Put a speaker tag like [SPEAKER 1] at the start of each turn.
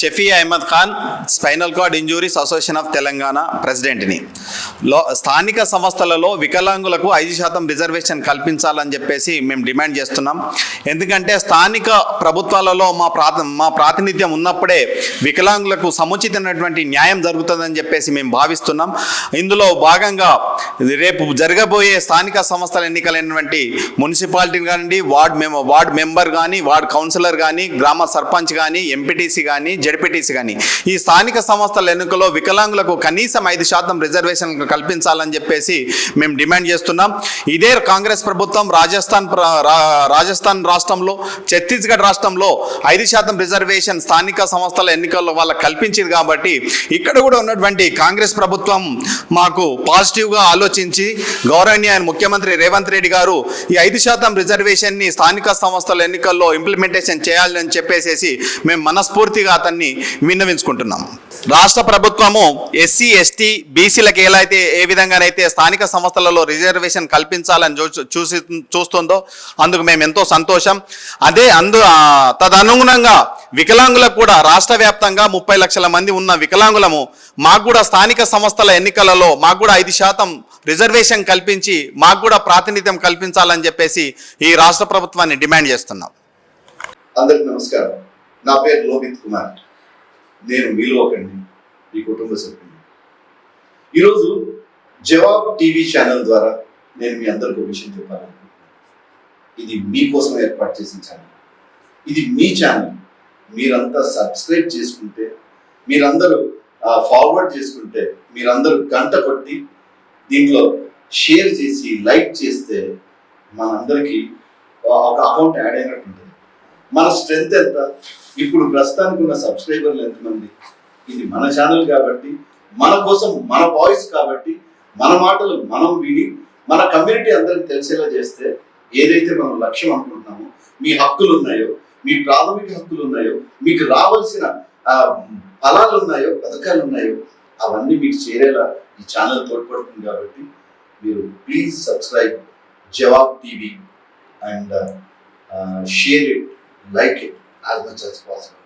[SPEAKER 1] Shafi Ahmed Khan spinal cord injuries association of Telangana ప్రెసిడెంట్ని. లో స్థానిక సంస్థలలో వికలాంగులకు ఐదు శాతం రిజర్వేషన్ కల్పించాలని చెప్పేసి మేము డిమాండ్ చేస్తున్నాం. ఎందుకంటే స్థానిక ప్రభుత్వాలలో మా ప్రాత మా ప్రాతినిధ్యం ఉన్నప్పుడే వికలాంగులకు సముచితమైనటువంటి న్యాయం జరుగుతుందని చెప్పేసి మేము భావిస్తున్నాం. ఇందులో భాగంగా రేపు జరగబోయే స్థానిక సంస్థల ఎన్నికలైనటువంటి మున్సిపాలిటీ కానివ్వండి వార్డ్ మెం వార్డ్ మెంబర్ కానీ వార్డ్ కౌన్సిలర్ కానీ గ్రామ సర్పంచ్ కానీ ఎంపీటీసీ కానీ జడ్పీటీసీ కానీ ఈ స్థానిక సంస్థల ఎన్నికల్లో వికలాంగులకు కనీసం ఐదు శాతం రిజర్వేషన్ కల్పించాలని చెప్పేసి మేము డిమాండ్ చేస్తున్నాం. ఇదే కాంగ్రెస్ ప్రభుత్వం రాజస్థాన్ ప్ర- రా- రాజస్థాన్ రాష్ట్రంలో ఛత్తీస్గఢ్ రాష్ట్రంలో ఐదు శాతం రిజర్వేషన్ స్థానిక సంస్థల ఎన్నికల్లో వాళ్ళకి కల్పించింది కాబట్టి ఇక్కడ కూడా ఉన్నటువంటి కాంగ్రెస్ ప్రభుత్వం మాకు పాజిటివ్గా ఆలోచించి గౌరవనీయ ముఖ్యమంత్రి రేవంత్ రెడ్డి గారు ఈ ఐదు శాతం రిజర్వేషన్ని స్థానిక సంస్థల ఎన్నికల్లో ఇంప్లిమెంటేషన్ చేయాలని చెప్పేసేసి మేము మనస్ఫూర్తిగా అతన్ని విన్నవించుకుంటున్నాం. రాష్ట్ర ప్రభుత్వము ఎస్సీ ఎస్టీ బీసీలకు ఎలా అయితే ఏ విధంగానైతే స్థానిక సంస్థలలో రిజర్వేషన్ కల్పించాలని చూ- చూసి చూస్తుందో అందుకు మేము ఎంతో సంతోషం. అదే అందు తదనుగుణంగా వికలాంగులకు కూడా రాష్ట్ర వ్యాప్తంగా ముప్పై లక్షల మంది ఉన్న వికలాంగులము మాకు కూడా స్థానిక సంస్థల ఎన్నికలలో మాకు కూడా ఐదు శాతం రిజర్వేషన్ కల్పించి మాకు కూడా ప్రాతినిధ్యం కల్పించాలని చెప్పేసి ఈ రాష్ట్ర ప్రభుత్వాన్ని డిమాండ్ చేస్తున్నాం.
[SPEAKER 2] అందరికి నమస్కారం. నా పేరు లోహిత్ కుమార్. నేను మీలో ఒకండి మీ కుటుంబ సభ్యుని ఈరోజు జవాబ్ టీవీ ఛానల్ ద్వారా నేను మీ అందరికీ విషయం చెప్పాలనుకుంటున్నాను. ఇది మీకోసం ఏర్పాటు చేసిన ఛానల్. ఇది మీ ఛానల్. మీరంతా సబ్స్క్రైబ్ చేసుకుంటే మీరందరూ ఫార్వర్డ్ చేసుకుంటే మీరందరూ గంట కొట్టి దీంట్లో షేర్ చేసి లైక్ చేస్తే మనందరికీ ఒక అకౌంట్ యాడ్ అయినట్టు ఉంటుంది. మన స్ట్రెంత్ ఎంత? ఇప్పుడు ప్రస్తుతానికి ఉన్న సబ్స్క్రైబర్లు ఎంతమంది? ఇది మన ఛానల్ కాబట్టి మన కోసం మన వాయిస్ కాబట్టి మన మాటలు మనం విని మన కమ్యూనిటీ అందరికి తెలిసేలా చేస్తే ఏదైతే మనం లక్ష్యం అనుకుంటున్నామో మీ హక్కులు ఉన్నాయో మీ ప్రాథమిక హక్కులు ఉన్నాయో మీకు రావాల్సిన ఫలాలు ఉన్నాయో పథకాలు ఉన్నాయో అవన్నీ మీకు చేరేలా ఈ ఛానల్ తోడ్పడుతుంది కాబట్టి మీరు please subscribe Jawab TV and share it like it as much as possible